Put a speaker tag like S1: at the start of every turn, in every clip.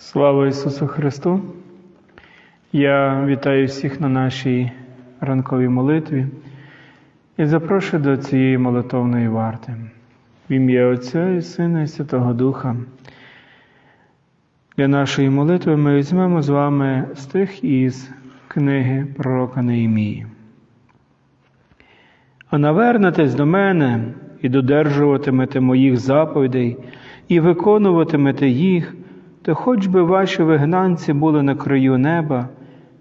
S1: Слава Ісусу Христу! Я вітаю всіх на нашій ранковій молитві і запрошую до цієї молитовної варти. В ім'я Отця і Сина і Святого Духа. Для нашої молитви ми візьмемо з вами стих із книги пророка Неємії. А навернетесь до мене і додержуватимете моїх заповідей, і виконуватимете їх, то хоч би ваші вигнанці були на краю неба,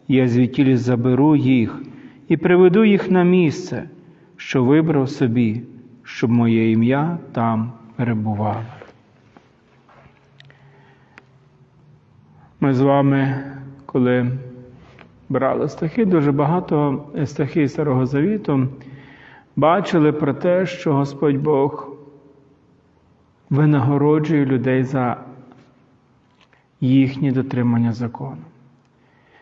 S1: я звідтілі заберу їх і приведу їх на місце, що вибрав собі, щоб моє ім'я там перебувало. Ми з вами, коли брали стихи, дуже багато стихи Старого Завіту, бачили про те, що Господь Бог винагороджує людей за їхнє дотримання закону.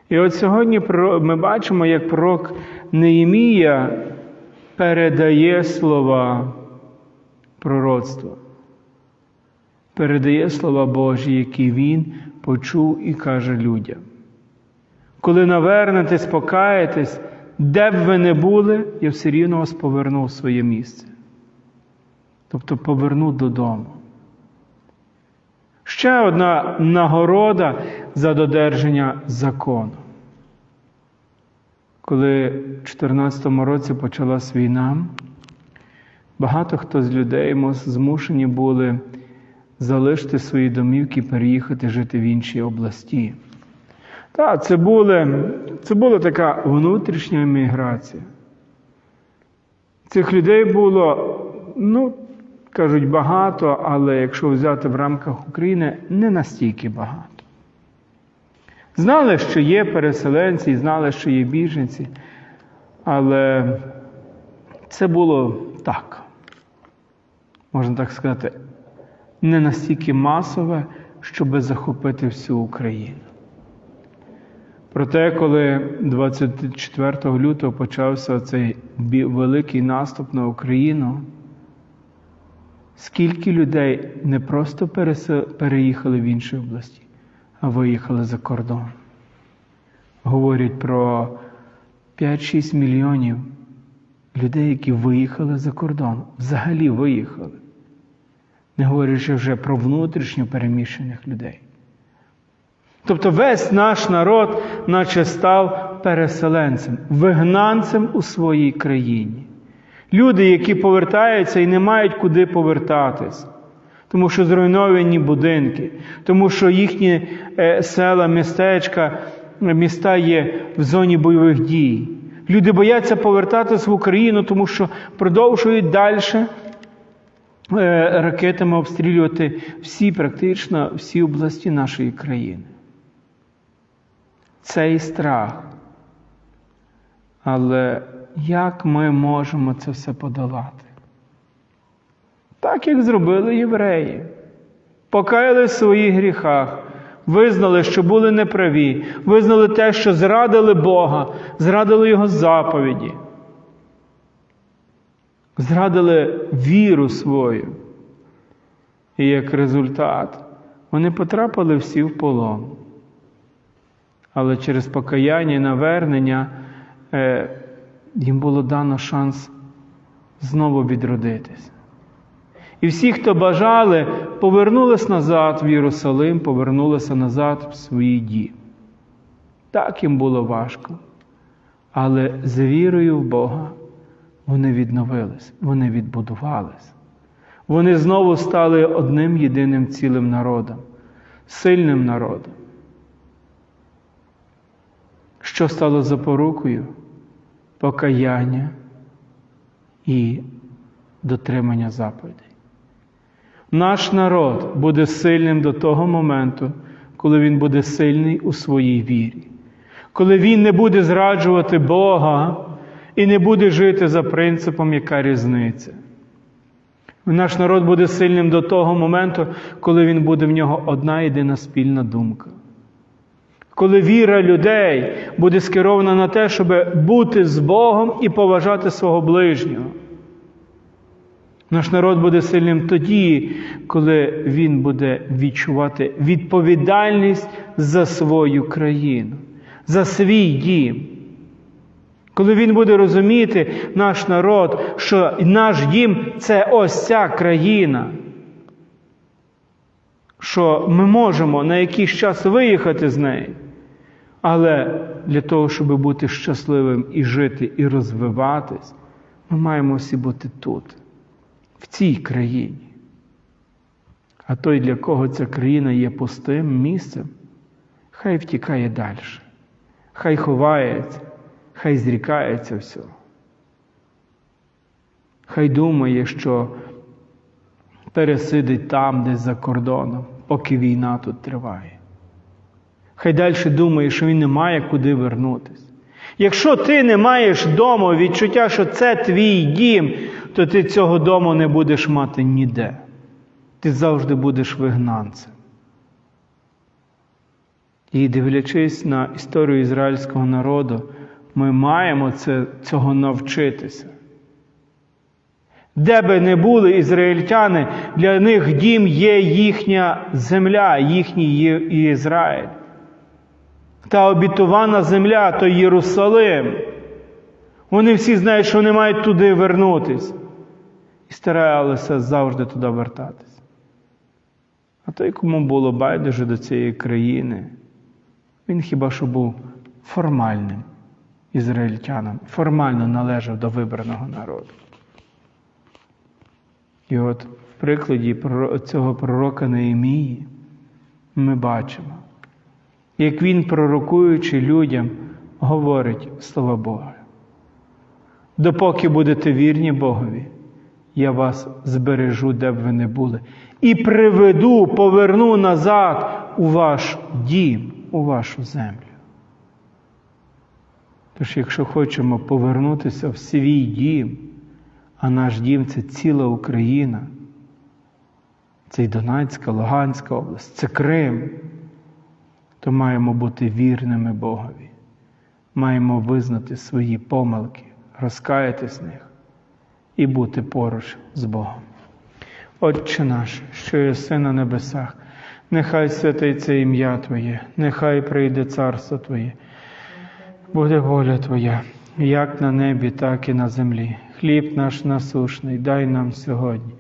S1: І от сьогодні ми бачимо, як пророк Неємія передає слова пророцтва, передає слова Божі, які він почув і каже людям. Коли навернетесь, покаєтесь, де б ви не були, я все рівно вас поверну в своє місце. Тобто поверну додому. Ще одна нагорода за додержання закону. Коли в 2014 році почалась війна, багато хто з людей змушені були залишити свої домівки і переїхати жити в інші області. Так, це, були, це була така внутрішня еміграція. Цих людей було, ну, кажуть, багато, але якщо взяти в рамках України, не настільки багато. Знали, що є переселенці, знали, що є біженці, але це було так, можна так сказати, не настільки масове, щоб захопити всю Україну. Проте, коли 24 лютого почався цей великий наступ на Україну, скільки людей не просто переїхали в інші області, а виїхали за кордон. Говорять про 5-6 мільйонів людей, які виїхали за кордон, взагалі виїхали. Не говорячи вже про внутрішньо переміщених людей. Тобто весь наш народ, наче став переселенцем, вигнанцем у своїй країні. Люди, які повертаються і не мають куди повертатись, тому що зруйновані будинки, тому що їхні села, містечка, міста є в зоні бойових дій. Люди бояться повертатись в Україну, тому що продовжують далі ракетами обстрілювати всі, практично всі області нашої країни. Цей страх. Але як ми можемо це все подолати? Так, як зробили євреї. Покаяли в своїх гріхах, визнали, що були неправі, визнали те, що зрадили Бога, зрадили Його заповіді, зрадили віру свою. І як результат, вони потрапили всі в полон. Але через покаяння навернення їм було дано шанс знову відродитись. І всі, хто бажали, повернулись назад в Єрусалим, повернулися назад в свої дім. Так їм було важко. Але з вірою в Бога вони відновились, вони відбудувались. Вони знову стали одним єдиним цілим народом, сильним народом. Що стало запорукою? Покаяння і дотримання заповідей. Наш народ буде сильним до того моменту, коли він буде сильний у своїй вірі, коли він не буде зраджувати Бога і не буде жити за принципом, яка різниця. Наш народ буде сильним до того моменту, коли він буде в нього одна єдина спільна думка. Коли віра людей буде скерована на те, щоб бути з Богом і поважати свого ближнього. Наш народ буде сильним тоді, коли він буде відчувати відповідальність за свою країну, за свій дім. Коли він буде розуміти, наш народ, що наш дім це ось ця країна, що ми можемо на якийсь час виїхати з неї, але для того, щоб бути щасливим і жити, і розвиватись, ми маємо всі бути тут, в цій країні. А той, для кого ця країна є пустим місцем, хай втікає далі, хай ховається, хай зрікається всього. Хай думає, що пересидить там, десь за кордоном, поки війна тут триває. Хай далі думає, що він не має куди вернутися. Якщо ти не маєш дому відчуття, що це твій дім, то ти цього дому не будеш мати ніде. Ти завжди будеш вигнанцем. І дивлячись на історію ізраїльського народу, ми маємо це, цього навчитися. Де би не були ізраїльтяни, для них дім є їхня земля, їхній Ізраїль. Та обітована земля то Єрусалим. Вони всі знають, що вони мають туди вернутись. І старалися завжди туди вертатись. А той, кому було байдуже до цієї країни, він хіба що був формальним ізраїльтяном, формально належав до вибраного народу. І от в прикладі цього пророка Неемії ми бачимо, як він, пророкуючи людям, говорить слова Бога. Допоки будете вірні Богові, я вас збережу, де б ви не були, і приведу, поверну назад у ваш дім, у вашу землю. Тож, якщо хочемо повернутися в свій дім, а наш дім це ціла Україна, це і Донецька, Луганська область, це Крим, то маємо бути вірними Богові. Маємо визнати свої помилки, розкаяти з них і бути поруч з Богом. Отче наш, що єси на небесах, нехай святиться ім'я Твоє, нехай прийде царство Твоє, буде воля Твоя, як на небі, так і на землі. Хліб наш насушний, дай нам сьогодні,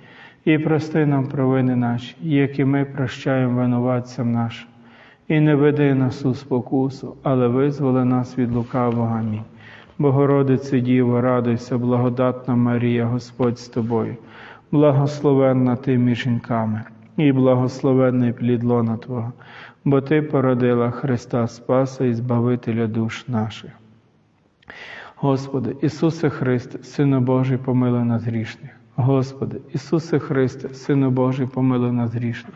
S1: і прости нам провини наші, як і ми прощаємо винуватцям нашим. І не веди нас у спокусу, але визволи нас від лукавого. Амінь. Богородице Діво, радуйся, благодатна Марія, Господь з тобою, благословенна ти між жінками, і благословенний плід лона Твого, бо Ти породила Христа Спаса і Збавителя душ наших. Господи, Ісусе Христе, Сину Божий, помилуй нас грішних. Господи, Ісусе Христе, Сину Божий, помилуй нас грішних.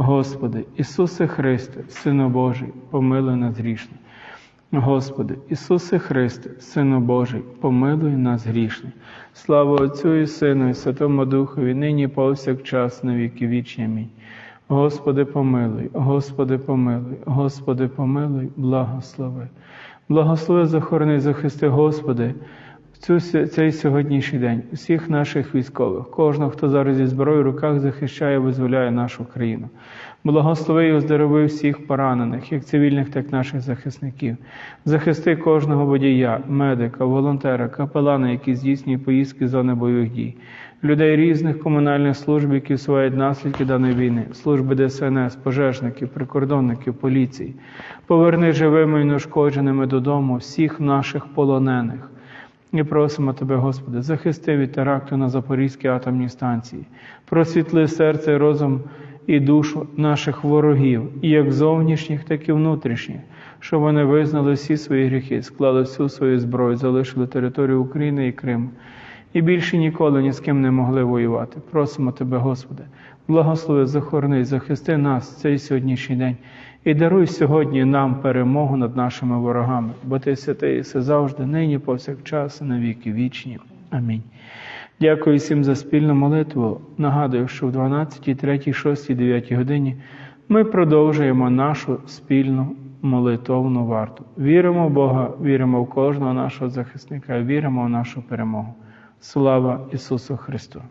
S1: Господи, Ісусе Христе, Сину Божий, помилуй нас грішних. Господи, Ісусе Христе, Сину Божий, помилуй нас грішних. Слава Отцю і Сину, і Святому Духові, нині повсякчас, на віки вічні. Амінь. Господи, помилуй, Господи, помилуй, Господи, помилуй, благослови. Благослови, захорони, захисти, Господи, цю, цей сьогоднішній день усіх наших військових, кожного, хто зараз зі зброєю в руках захищає, визволяє нашу країну. Благослови і оздорови всіх поранених, як цивільних, так і наших захисників. Захисти кожного водія, медика, волонтера, капелана, які здійснюють поїздки з зони бойових дій, людей різних комунальних служб, які усувають наслідки даної війни, служби ДСНС, пожежників, прикордонників, поліції. Поверни живими і неушкодженими додому всіх наших полонених. І просимо Тебе, Господи, захисти від теракту на Запорізькій атомній станції, просвітли серце розум і душу наших ворогів, і як зовнішніх, так і внутрішніх, щоб вони визнали всі свої гріхи, склали всю свою зброю, залишили територію України і Криму і більше ніколи ні з ким не могли воювати. Просимо Тебе, Господи, благослови, захорони, захисти нас цей сьогоднішній день і даруй сьогодні нам перемогу над нашими ворогами, бо Ти святий, все завжди, нині, повсякчас, і на віки вічні. Амінь. Дякую всім за спільну молитву. Нагадую, що в 12, 3, 6, 9 годині ми продовжуємо нашу спільну молитовну варту. Віримо в Бога, віримо в кожного нашого захисника, віримо в нашу перемогу. Слава Ісусу Христу!